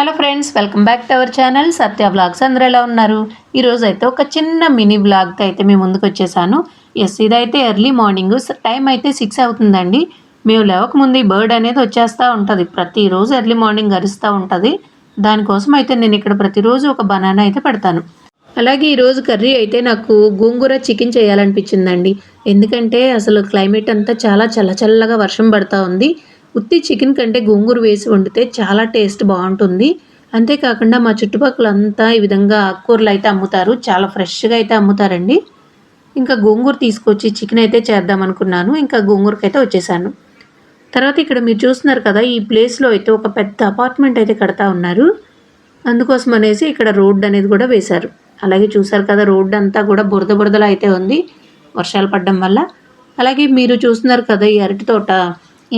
Hello friends welcome back to our channel Satya blogs అందరూ ఎలా ఉన్నారు? ఈరోజు అయితే ఒక చిన్న మినీ బ్లాగ్తో అయితే మేము ముందుకు వచ్చేసాను. ఎస్ ఇదైతే ఎర్లీ మార్నింగ్ టైం అయితే సిక్స్ అవుతుందండి. మేము లేవకముందు ఈ బర్డ్ అనేది వచ్చేస్తూ ఉంటుంది. ప్రతిరోజు ఎర్లీ మార్నింగ్ అరుస్తూ ఉంటుంది. దానికోసం అయితే నేను ఇక్కడ ప్రతిరోజు ఒక బనానా అయితే పెడతాను. అలాగే ఈరోజు కర్రీ అయితే నాకు గోంగూర చికెన్ చేయాలనిపించిందండి. ఎందుకంటే అసలు క్లైమేట్ అంతా చాలా చల్లచల్లగా వర్షం పడతా ఉంది. ఉత్తి చికెన్ కంటే గోంగూర వేసి వండితే చాలా టేస్ట్ బాగుంటుంది. అంతేకాకుండా మా చుట్టుపక్కల అంతా ఈ విధంగా ఆకుకూరలు అయితే అమ్ముతారు. చాలా ఫ్రెష్గా అయితే అమ్ముతారండి. ఇంకా గోంగూర తీసుకొచ్చి చికెన్ అయితే చేద్దాం అనుకున్నాను. ఇంకా గోంగూరకి అయితే వచ్చేసాను. తర్వాత ఇక్కడ మీరు చూస్తున్నారు కదా ఈ ప్లేస్లో అయితే ఒక పెద్ద అపార్ట్మెంట్ అయితే కడతా ఉన్నారు. అందుకోసం అనేసి ఇక్కడ రోడ్ అనేది కూడా వేశారు. అలాగే చూసారు కదా రోడ్డు అంతా కూడా బురద బురదలా అయితే ఉంది వర్షాలు పడడం వల్ల. అలాగే మీరు చూస్తున్నారు కదా ఈ అరటి తోట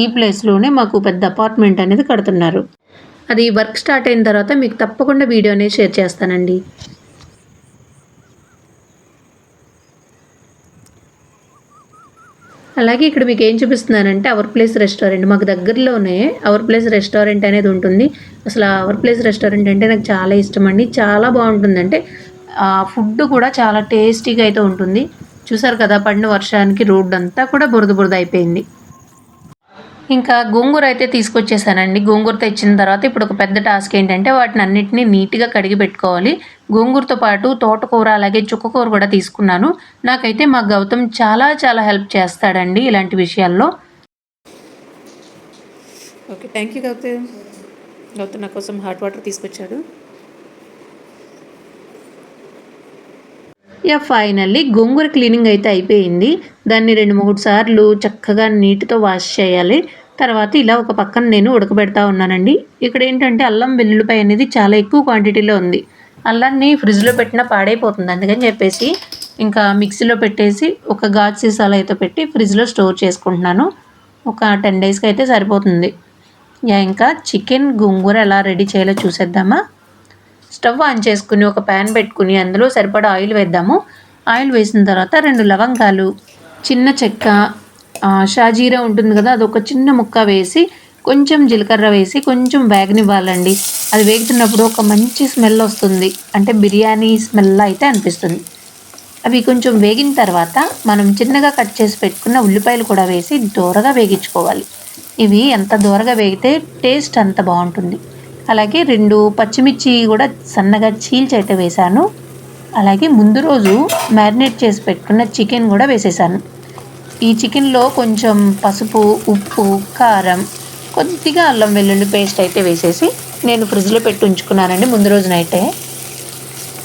ఈ ప్లేస్లోనే మాకు పెద్ద అపార్ట్మెంట్ అనేది కడుతున్నారు. అది వర్క్ స్టార్ట్ అయిన తర్వాత మీకు తప్పకుండా వీడియో అనేది షేర్ చేస్తానండి. అలాగే ఇక్కడ మీకు ఏం చూపిస్తున్నానంటే అవర్ ప్లేస్ రెస్టారెంట్ మాకు దగ్గరలోనే అవర్ ప్లేస్ రెస్టారెంట్ అనేది ఉంటుంది. అసలు అవర్ ప్లేస్ రెస్టారెంట్ అంటే నాకు చాలా ఇష్టం అండి. చాలా బాగుంటుందంటే ఫుడ్ కూడా చాలా టేస్టీగా అయితే ఉంటుంది. చూసారు కదా పడిన వర్షానికి రోడ్డు అంతా కూడా బురద బురద అయిపోయింది. ఇంకా గోంగూర అయితే తీసుకొచ్చేసానండి. గోంగూర తెచ్చిన తర్వాత ఇప్పుడు ఒక పెద్ద టాస్క్ ఏంటంటే వాటిని అన్నిటిని నీట్గా కడిగి పెట్టుకోవాలి. గోంగూరతో పాటు తోటకూర అలాగే చుక్కకూర కూడా తీసుకున్నాను. నాకైతే మా గౌతమ్ చాలా చాలా హెల్ప్ చేస్తాడండి ఇలాంటి విషయాల్లో. Okay thank you Gautam. Gautam నా కోసం హాట్ వాటర్ తీసుకొచ్చాడు. యా ఫైనల్లీ గోంగూర క్లీనింగ్ అయితే అయిపోయింది. దాన్ని రెండు మూడు సార్లు చక్కగా నీటితో వాష్ చేయాలి. తర్వాత ఇలా ఒక పక్కన నేను ఉడకబెడతా ఉన్నానండి. ఇక్కడ ఏంటంటే అల్లం వెల్లుల్లిపాయ అనేది చాలా ఎక్కువ క్వాంటిటీలో ఉంది. అల్లాన్ని ఫ్రిడ్జ్లో పెట్టినా పాడైపోతుంది అందుకని చెప్పేసి ఇంకా మిక్సీలో పెట్టేసి ఒక గాజు సీసాలు అయితే పెట్టి ఫ్రిడ్జ్లో స్టోర్ చేసుకుంటున్నాను. ఒక టెన్ డేస్కి అయితే సరిపోతుంది. యా ఇంకా చికెన్ గోంగూర ఎలా రెడీ చేయాలో చూసేద్దామా? స్టవ్ ఆన్ చేసుకుని ఒక ప్యాన్ పెట్టుకుని అందులో సరిపడా ఆయిల్ వేద్దాము. ఆయిల్ వేసిన తర్వాత రెండు లవంగాలు చిన్న చెక్క షాజీరా ఉంటుంది కదా అదొక చిన్న ముక్క వేసి కొంచెం జీలకర్ర వేసి కొంచెం వేగనివ్వాలండి. అది వేగుతున్నప్పుడు ఒక మంచి స్మెల్ వస్తుంది. అంటే బిర్యానీ స్మెల్ అయితే అనిపిస్తుంది. అవి కొంచెం వేగిన తర్వాత మనం చిన్నగా కట్ చేసి పెట్టుకున్న ఉల్లిపాయలు కూడా వేసి దూరగా వేగించుకోవాలి. ఇవి ఎంత దూరగా వేగితే టేస్ట్ అంత బాగుంటుంది. అలాగే రెండు పచ్చిమిర్చి కూడా సన్నగా చీల్చి అయితే వేశాను. అలాగే ముందు రోజు మ్యారినేట్ చేసి పెట్టుకున్న చికెన్ కూడా వేసేసాను. ఈ చికెన్లో కొంచెం పసుపు ఉప్పు కారం కొద్దిగా అల్లం వెల్లుల్లి పేస్ట్ అయితే వేసేసి నేను ఫ్రిడ్జ్లో పెట్టి ఉంచుకున్నానండి ముందు రోజునైతే.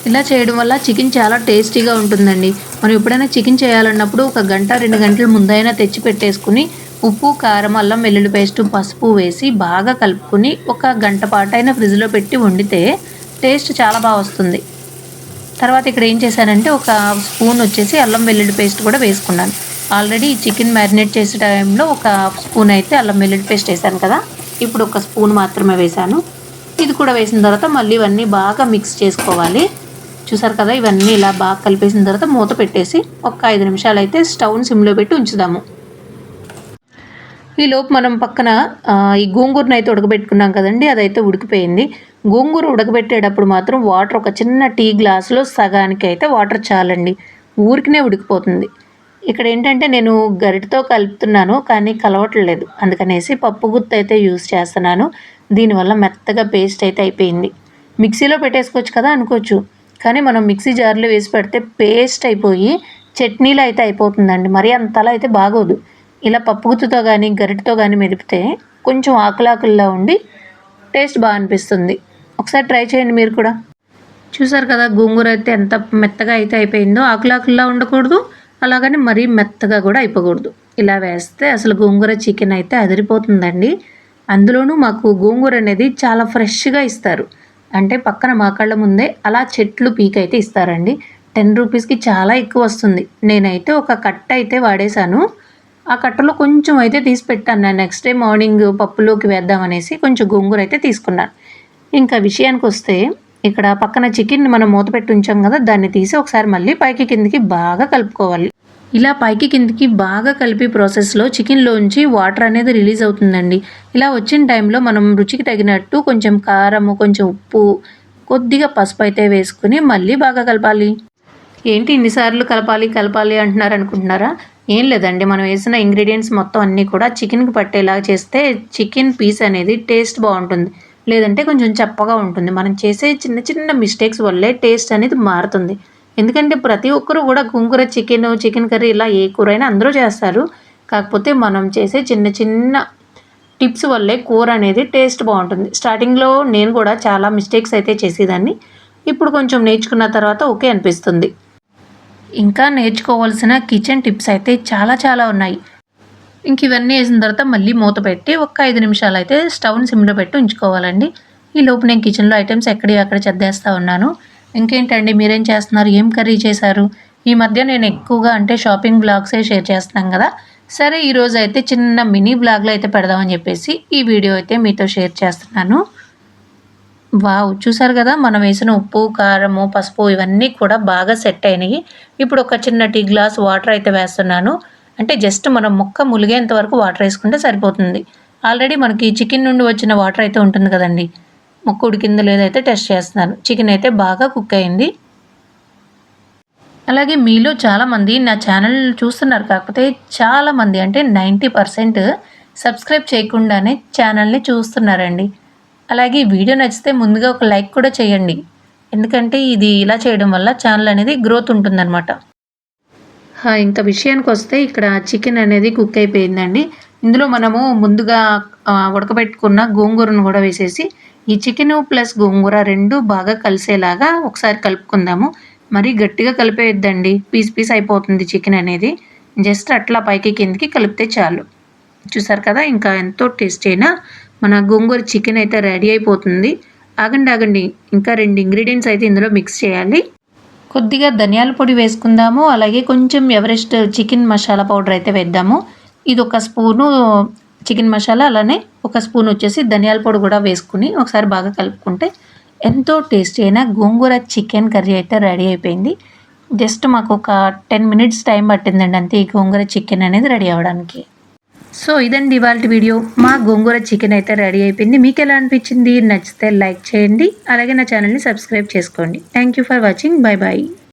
ఇలా చేయడం వల్ల చికెన్ చాలా టేస్టీగా ఉంటుందండి. మనం ఎప్పుడైనా చికెన్ చేయాలన్నప్పుడు ఒక గంట రెండు గంటల ముందైనా తెచ్చి పెట్టేసుకుని ఉప్పు కారం అల్లం వెల్లుల్లి పేస్ట్ పసుపు వేసి బాగా కలుపుకొని ఒక గంట పాటైన ఫ్రిడ్జ్లో పెట్టి వండితే టేస్ట్ చాలా బాగా వస్తుంది. తర్వాత ఇక్కడ ఏం చేశానంటే ఒక స్పూన్ వచ్చేసి అల్లం వెల్లుల్లి పేస్ట్ కూడా వేసుకున్నాను. ఆల్రెడీ చికెన్ మ్యారినేట్ చేసే టైంలో ఒక స్పూన్ అయితే అల్లం వెల్లుల్లి పేస్ట్ వేసాను కదా. ఇప్పుడు ఒక స్పూన్ మాత్రమే వేసాను ఇది కూడా వేసిన తర్వాత మళ్ళీ ఇవన్నీ బాగా మిక్స్ చేసుకోవాలి. చూసారు కదా ఇవన్నీ ఇలా బాగా కలిపేసిన తర్వాత మూత పెట్టేసి ఒక ఐదు నిమిషాలు అయితే స్టవ్ని సిమ్లో పెట్టి ఉంచుదాము. ఈలోపు మనం పక్కన ఈ గోంగూరను అయితే ఉడకబెట్టుకున్నాం కదండి అదైతే ఉడికిపోయింది. గోంగూర ఉడకబెట్టేటప్పుడు మాత్రం వాటర్ ఒక చిన్న టీ గ్లాసులో సగానికి అయితే వాటర్ చాలండి. ఊరికినే ఉడికిపోతుంది. ఇక్కడ ఏంటంటే నేను గరిటతో కలుపుతున్నాను కానీ కలవట్లేదు. అందుకనేసి పప్పు గుత్తు అయితే యూస్ చేస్తున్నాను. దీనివల్ల మెత్తగా పేస్ట్ అయితే అయిపోయింది. మిక్సీలో పెట్టేసుకోవచ్చు కదా అనుకోవచ్చు. కానీ మనం మిక్సీ జార్లో వేసి పెడితే పేస్ట్ అయిపోయి చట్నీలో అయితే అయిపోతుందండి. మరి అంతలా అయితే బాగోదు. ఇలా పప్పుగుత్తుతో కానీ గరిటతో కానీ మెదిపితే కొంచెం ఆకులాకుల్లా ఉండి టేస్ట్ బాగా అనిపిస్తుంది. ఒకసారి ట్రై చేయండి మీరు కూడా. చూసారు కదా గోంగూర అయితే ఎంత మెత్తగా అయితే అయిపోయిందో ఆకులాకుల్లా ఉండకూడదు అలాగని మరీ మెత్తగా కూడా అయిపోకూడదు. ఇలా వేస్తే అసలు గోంగూర చికెన్ అయితే అదిరిపోతుందండి. అందులోనూ మాకు గోంగూర అనేది చాలా ఫ్రెష్గా ఇస్తారు. అంటే పక్కన మా కళ్ళ ముందే అలా చెట్లు పీక్ అయితే ఇస్తారండి. టెన్ రూపీస్కి చాలా ఎక్కువ వస్తుంది. నేనైతే ఒక కట్ట అయితే వాడేశాను. ఆ కట్టలో కొంచెం అయితే తీసి పెట్టాను నేను. నెక్స్ట్ డే మార్నింగ్ పప్పులోకి వేద్దామనేసి కొంచెం గోంగూర అయితే తీసుకున్నాను. ఇంకా విషయానికి వస్తే ఇక్కడ పక్కన చికెన్ మనం మూత పెట్టి ఉంచాం కదా దాన్ని తీసి ఒకసారి మళ్ళీ పైకి కిందికి బాగా కలుపుకోవాలి. ఇలా పైకి కిందికి బాగా కలిపి ప్రాసెస్లో చికెన్లోంచి వాటర్ అనేది రిలీజ్ అవుతుందండి. ఇలా వచ్చిన టైంలో మనం రుచికి తగినట్టు కొంచెం కారము కొంచెం ఉప్పు కొద్దిగా పసుపు అయితే వేసుకుని మళ్ళీ బాగా కలపాలి. ఏంటి ఇన్నిసార్లు కలపాలి కలపాలి అంటున్నారు అనుకుంటున్నారా? ఏం లేదండి. మనం వేసిన ఇంగ్రీడియంట్స్ మొత్తం అన్నీ కూడా చికెన్కి పట్టేలా చేస్తే చికెన్ పీస్ అనేది టేస్ట్ బాగుంటుంది. లేదంటే కొంచెం చప్పగా ఉంటుంది. మనం చేసే చిన్న చిన్న మిస్టేక్స్ వల్లే టేస్ట్ అనేది మారుతుంది. ఎందుకంటే ప్రతి ఒక్కరు కూడా కుంకుర చికెన్ చికెన్ కర్రీ ఇలా ఏ కూర అయినా అందరూ చేస్తారు. కాకపోతే మనం చేసే చిన్న చిన్న టిప్స్ వల్లే కూర అనేది టేస్ట్ బాగుంటుంది. స్టార్టింగ్లో నేను కూడా చాలా మిస్టేక్స్ అయితే చేసేదాన్ని. ఇప్పుడు కొంచెం నేర్చుకున్న తర్వాత ఓకే అనిపిస్తుంది. ఇంకా నేర్చుకోవాల్సిన కిచెన్ టిప్స్ అయితే చాలా చాలా ఉన్నాయి. ఇంక ఇవన్నీ వేసిన తర్వాత మళ్ళీ మూత పెట్టి ఒక ఐదు నిమిషాలు అయితే స్టవ్ని సిమ్లో పెట్టి ఉంచుకోవాలండి. ఈ లోపు నేను కిచెన్లో ఐటమ్స్ ఎక్కడి అక్కడ చెద్దేస్తూ ఉన్నాను. ఇంకేంటండి మీరేం చేస్తున్నారు? ఏం కర్రీ చేశారు? ఈ మధ్య నేను ఎక్కువగా అంటే షాపింగ్ బ్లాగ్సే షేర్ చేస్తున్నాం కదా. సరే ఈరోజు అయితే చిన్న మినీ బ్లాగ్లో అయితే పెడదామని చెప్పేసి ఈ వీడియో అయితే మీతో షేర్ చేస్తున్నాను. వావ్ చూసారు కదా? మనం వేసిన ఉప్పు కారము పసుపు ఇవన్నీ కూడా బాగా సెట్ అయినాయి. ఇప్పుడు ఒక చిన్న టీ గ్లాస్ వాటర్ అయితే వేస్తున్నాను. అంటే జస్ట్ మనం ముక్క ములిగేంత వరకు వాటర్ వేసుకుంటే సరిపోతుంది. ఆల్రెడీ మనకి చికెన్ నుండి వచ్చిన వాటర్ అయితే ఉంటుంది కదండి. ముక్క ఉడికిందో లేదైతే టెస్ట్ చేస్తున్నాను. చికెన్ అయితే బాగా కుక్ అయింది. అలాగే మీలో చాలామంది నా ఛానల్ చూస్తున్నారు. కాకపోతే చాలామంది అంటే నైంటీ పర్సెంట్ సబ్స్క్రైబ్ చేయకుండానే ఛానల్ని చూస్తున్నారండి. అలాగే వీడియో నచ్చితే ముందుగా ఒక లైక్ కూడా చేయండి. ఎందుకంటే ఇది ఇలా చేయడం వల్ల ఛానల్ అనేది గ్రోత్ ఉంటుందన్నమాట. ఇంకా విషయానికి వస్తే ఇక్కడ చికెన్ అనేది కుక్ అయిపోయిందండి. ఇందులో మనము ముందుగా ఉడకబెట్టుకున్న గోంగూరను కూడా వేసేసి ఈ చికెన్ ప్లస్ గోంగూర రెండు బాగా కలిసేలాగా ఒకసారి కలుపుకుందాము. మరీ గట్టిగా కలిపేయద్దండి. పీస్ పీస్ అయిపోతుంది చికెన్ అనేది. జస్ట్ అట్లా పైకి కిందికి కలిపితే చాలు. చూసారు కదా ఇంకా ఎంతో టేస్టీ అయినా మన గోంగూర చికెన్ అయితే రెడీ అయిపోతుంది. ఆగండి ఆగండి. ఇంకా రెండు ఇంగ్రీడియంట్స్ అయితే ఇందులో మిక్స్ చేయాలి. కొద్దిగా ధనియాల పొడి వేసుకుందాము. అలాగే కొంచెం ఎవరెస్ట్ చికెన్ మసాలా పౌడర్ అయితే వేద్దాము. ఇది ఒక స్పూను చికెన్ మసాలా అలానే ఒక స్పూన్ వచ్చేసి ధనియాల పొడి కూడా వేసుకుని ఒకసారి బాగా కలుపుకుంటే ఎంతో టేస్టీ అయిన గోంగూర చికెన్ కర్రీ అయితే రెడీ అయిపోయింది. జస్ట్ మాకు ఒక టెన్ మినిట్స్ టైం పట్టిందండి అంతే ఈ గోంగూర చికెన్ అనేది రెడీ అవ్వడానికి. సో ఇదండి ఇవాళ వీడియో. మా గోంగూర చికెన్ అయితే రెడీ అయిపోయింది. మీకు ఎలా అనిపించింది? నచ్చితే లైక్ చేయండి. అలాగే నా ఛానల్ని సబ్స్క్రైబ్ చేసుకోండి. Thank you for watching bye bye